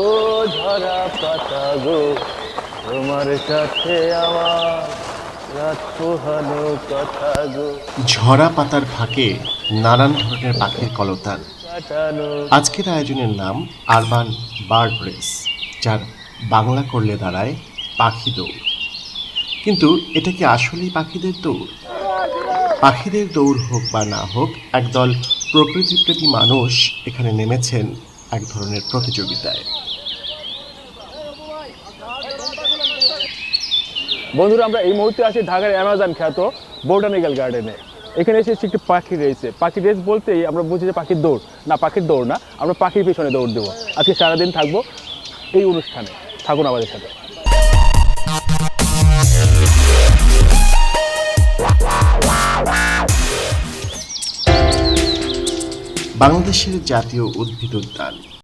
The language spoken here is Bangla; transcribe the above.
ও ঝরা পাতা গো তোমার সাথে আমার রাত কথা গো। ঝরা পাতার ফাঁকে নানান ধরনের পাখির কলতান। আজকের আয়োজনের নাম আরবান বার্ড রেস যার বাংলা করলে দাঁড়ায় পাখি দৌড়। কিন্তু এটা কি আসলেই পাখিদের দৌড়? পাখিদের দৌড় হোক বা না হোক একদল প্রকৃতিপ্রেমী মানুষ এখানে নেমেছেন এক ধরনের প্রতিযোগিতায়। বন্ধুরা, আমরা এই মুহূর্তে আছি ঢাকার অ্যামাজন খ্যাত বোটানিক্যাল গার্ডেনে। এখানে এসেছি একটি পাখি রেসে পাখি রেস বলতেই আমরা বুঝি যে পাখির দৌড়। না, পাখির দৌড় না, আমরা পাখির পিছনে দৌড় দেবো। আজকে সারাদিন থাকব এই অনুষ্ঠানে। থাকুন আমাদের সাথে। বাংলাদেশের জাতীয় উদ্ভিদ উদ্যান